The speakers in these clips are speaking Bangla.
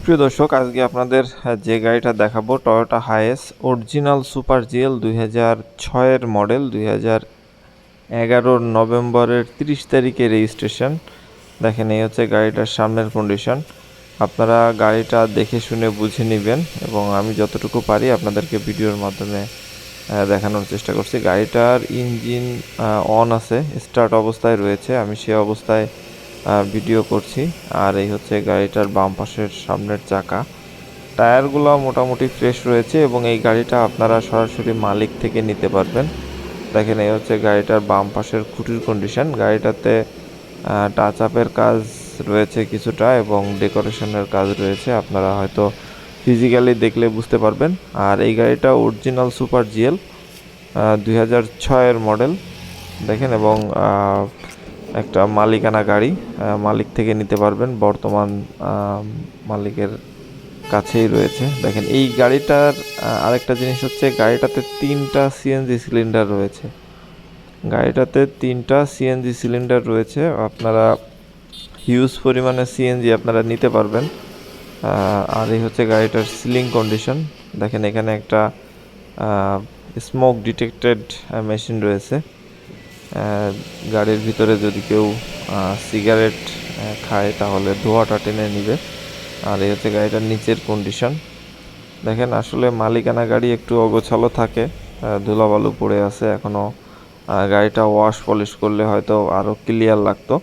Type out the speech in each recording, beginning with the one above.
সুপ্রিয় দর্শক, আজকে আপনাদের যে গাড়িটা দেখাবো Toyota Hiace original super GL দুই হাজার ছয়ের মডেল দুই হাজার এগারোর নভেম্বরের তিরিশ তারিখে রেজিস্ট্রেশন দেখেন, এই হচ্ছে গাড়িটার সামনের কন্ডিশন আপনারা গাড়িটা দেখে শুনে বুঝে নেবেন এবং আমি যতটুকু পারি আপনাদেরকে ভিডিওর মাধ্যমে দেখানোর চেষ্টা করছি। গাড়িটার ইঞ্জিন অন আছে স্টার্ট অবস্থায় রয়েছে। আমি সে অবস্থায় ভিডিও করছি। আর এই হচ্ছে গাড়িটার বাম পাশের সামনের চাকা। টায়ারগুলো মোটামুটি ফ্রেশ রয়েছে এবং এই গাড়িটা আপনারা সরাসরি মালিক থেকে নিতে পারবেন। দেখেন, এই হচ্ছে গাড়িটার বাম পাশের খুঁটির কন্ডিশন গাড়িটাতে টাচ আপের কাজ রয়েছে কিছুটা এবং ডেকোরেশনের কাজ রয়েছে। আপনারা হয়তো ফিজিক্যালি দেখলে বুঝতে পারবেন। আর এই গাড়িটা অরিজিনাল সুপার জিএল দুই হাজার ছয়ের মডেল দেখেন, এবং একটা মালিকানা গাড়ি মালিক থেকে নিতে পারবেন। বর্তমান মালিকের কাছেই রয়েছে। দেখেন, এই গাড়িটার আরেকটা জিনিস হচ্ছে গাড়িটাতে তিনটা সিএনজি সিলিন্ডার রয়েছে। গাড়িটাতে তিনটা সিএনজি সিলিন্ডার রয়েছে। আপনারা হিউজ পরিমাণে সিএনজি আপনারা নিতে পারবেন। আর এই হচ্ছে গাড়িটার সিলিং কন্ডিশন দেখেন, এখানে একটা স্মোক ডিটেক্টেড মেশিন রয়েছে। গাড়ির ভিতরে যদি কেউ সিগারেট খায়, তাহলে ধোঁয়াটা টেনে নিবে। আর এই হচ্ছে গাড়িটার নিচের কন্ডিশন দেখেন, আসলে মালিকানা গাড়ি একটু অগোছালো থাকে ধুলাবালু পড়ে আছে এখনও গাড়িটা ওয়াশ পলিশ করলে হয়তো আরও ক্লিয়ার লাগতো।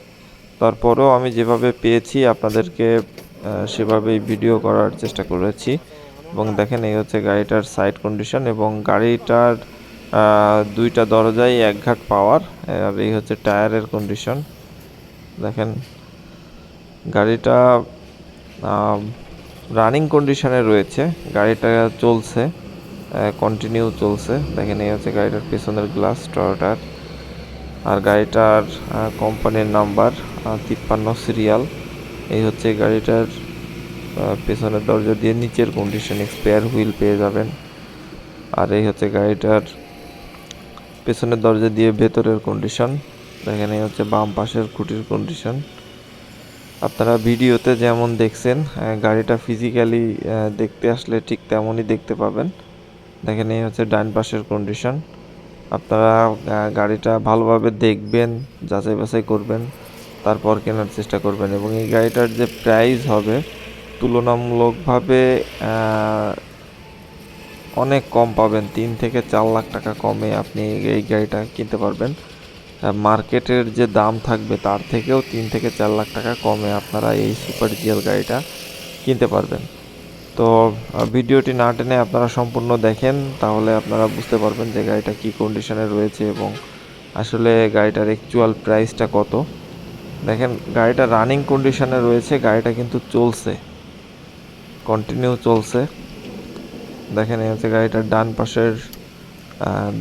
তারপরেও আমি যেভাবে পেয়েছি, আপনাদেরকে সেভাবেই ভিডিও করার চেষ্টা করেছি। এবং দেখেন, এই হচ্ছে গাড়িটার সাইড কন্ডিশন এবং গাড়িটার দুইটা দরজাই এক ঘাট পাওয়ার, আর এই হচ্ছে টায়ারের কন্ডিশন দেখেন, গাড়িটা রানিং কন্ডিশনে রয়েছে। গাড়িটা চলছে কন্টিনিউ চলছে। দেখেন, এই হচ্ছে গাড়িটার পেছনের গ্লাস টয়োটার আর গাড়িটার কোম্পানির নাম্বার তিপ্পান্ন সিরিয়াল এই হচ্ছে গাড়িটার পেছনের দরজা দিয়ে নিচের কন্ডিশন স্পেয়ার হুইল পেয়ে যাবেন। আর এই হচ্ছে গাড়িটার পেছনের দরজা দিয়ে ভেতরের কন্ডিশন এই হচ্ছে বাম পাশের খুঁটির কন্ডিশন আপনারা ভিডিওতে যেমন দেখছেন গাড়িটা ফিজিক্যালি দেখতে আসলে ঠিক তেমনই দেখতে পাবেন। দেখেন এই হচ্ছে ডান পাশের কন্ডিশন আপনারা গাড়িটা ভালোভাবে দেখবেন, যাচাই বাছাই করবেন, তারপর কেনার চেষ্টা করবেন। এবং এই গাড়িটার যে প্রাইস হবে, তুলনামূলকভাবে অনেক কম পাবেন, তিন থেকে চার লাখ টাকা কমে আপনি এই গাড়িটা কিনতে পারবেন। মার্কেটের যে দাম থাকবে তার থেকেও তিন থেকে চার লাখ টাকা কমে আপনারা এই সুপার জিএল গাড়িটা কিনতে পারবেন। তো ভিডিওটি না টেনে আপনারা সম্পূর্ণ দেখেন, তাহলে আপনারা বুঝতে পারবেন যে গাড়িটা কী কন্ডিশনে রয়েছে এবং আসলে গাড়িটার অ্যাকচুয়াল প্রাইসটা কত। দেখেন, গাড়িটা রানিং কন্ডিশনে রয়েছে, গাড়িটা কিন্তু চলছে কন্টিনিউ চলছে। দেখেন এই হচ্ছে গাড়িটার ডান পাশের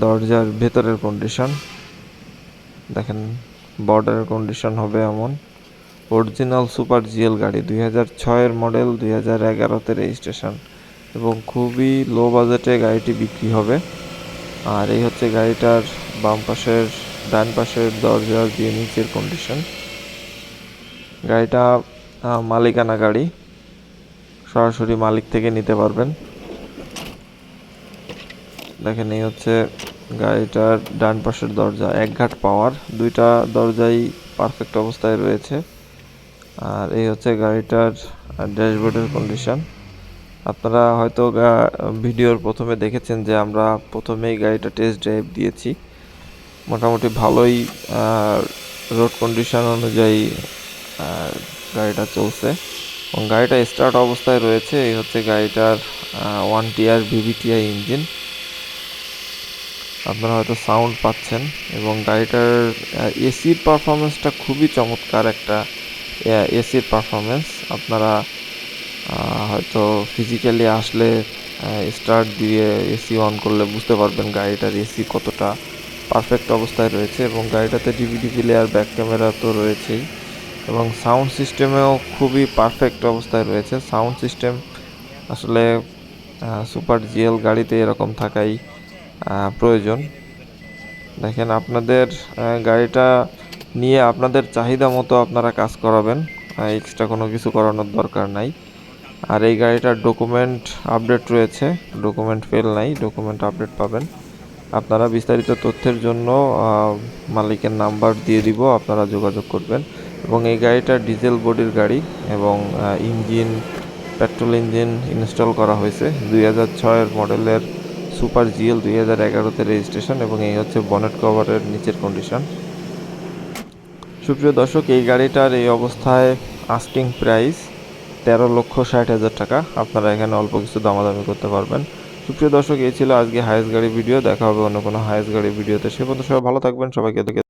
দরজার ভেতরের কন্ডিশন দেখেন বর্ডারের কন্ডিশন হবে এমন। অরিজিনাল সুপার জিএল গাড়ি, দুই হাজার ছয়ের মডেল দুই হাজার এগারোতে রেজিস্ট্রেশন এবং খুবই লো বাজেটে গাড়িটি বিক্রি হবে। আর এই হচ্ছে গাড়িটার বাম পাশের, ডান পাশের দরজা দিয়ে নিচের কন্ডিশন গাড়িটা মালিকানা গাড়ি। সরাসরি মালিক থেকে নিতে পারবেন। দেখেন এই হচ্ছে গাড়িটার ডান পাশের দরজা, এক ঘাট পাওয়ার, দুইটা দরজাই পারফেক্ট অবস্থায় রয়েছে। আর এই হচ্ছে গাড়িটার ড্যাশবোর্ডের কন্ডিশন আপনারা হয়তো ভিডিওর প্রথমে দেখেছেন যে আমরা প্রথমেই গাড়িটা টেস্ট ড্রাইভ দিয়েছি। মোটামুটি ভালোই রোড কন্ডিশন অনুযায়ী গাড়িটা চলছে। এবং গাড়িটা স্টার্ট অবস্থায় রয়েছে, এই হচ্ছে গাড়িটার ওয়ান টিআর ভিভিটিআই ইঞ্জিন আপনারা হয়তো সাউন্ড পাচ্ছেন এবং গাড়িটার এসির পারফরমেন্সটা খুবই চমৎকার একটা এসির পারফরমেন্স আপনারা হয়তো ফিজিক্যালি আসলে স্টার্ট দিয়ে এসি অন করলে বুঝতে পারবেন গাড়িটার এসি কতটা পারফেক্ট অবস্থায় রয়েছে এবং গাড়িটাতে ডিভিডি প্লেয়ার ব্যাক ক্যামেরা তো রয়েছেই। এবং সাউন্ড সিস্টেমেও খুবই পারফেক্ট অবস্থায় রয়েছে। সাউন্ড সিস্টেম আসলে সুপার জিএল গাড়িতে এরকম থাকাই প্রয়োজন। দেখেন, আপনাদের গাড়িটা নিয়ে আপনাদের চাহিদা মতো আপনারা কাজ করাবেন। এক্সট্রা কোনো কিছু করানোর দরকার নাই। আর এই গাড়িটার ডকুমেন্ট আপডেট রয়েছে। ডকুমেন্ট ফেল নাই ডকুমেন্ট আপডেট পাবেন। আপনারা বিস্তারিত তথ্যের জন্য মালিকের নাম্বার দিয়ে দিব, আপনারা যোগাযোগ করবেন। এবং এই গাড়িটা ডিজেল বডির গাড়ি এবং ইঞ্জিন পেট্রোল ইঞ্জিন ইনস্টল করা হয়েছে। দুই হাজার ছয়ের মডেলের সুপার জিএল দুই হাজার এগারোতে রেজিস্ট্রেশন এবং এই হচ্ছে বনেট কভারের নিচের কন্ডিশন সুপ্রিয় দর্শক, এই গাড়িটার এই অবস্থায় আস্টিং প্রাইস তেরো লক্ষ ষাট হাজার টাকা। আপনারা এখানে অল্প কিছু দামাদামি করতে পারবেন। সুপ্রিয় দর্শক, এই ছিল আজকে হায়েস্ট গাড়ি ভিডিও দেখা হবে অন্য কোনো হায়েস্ট গাড়ি ভিডিওতে সে পর্যন্ত সবাই ভালো থাকবেন। সবাইকে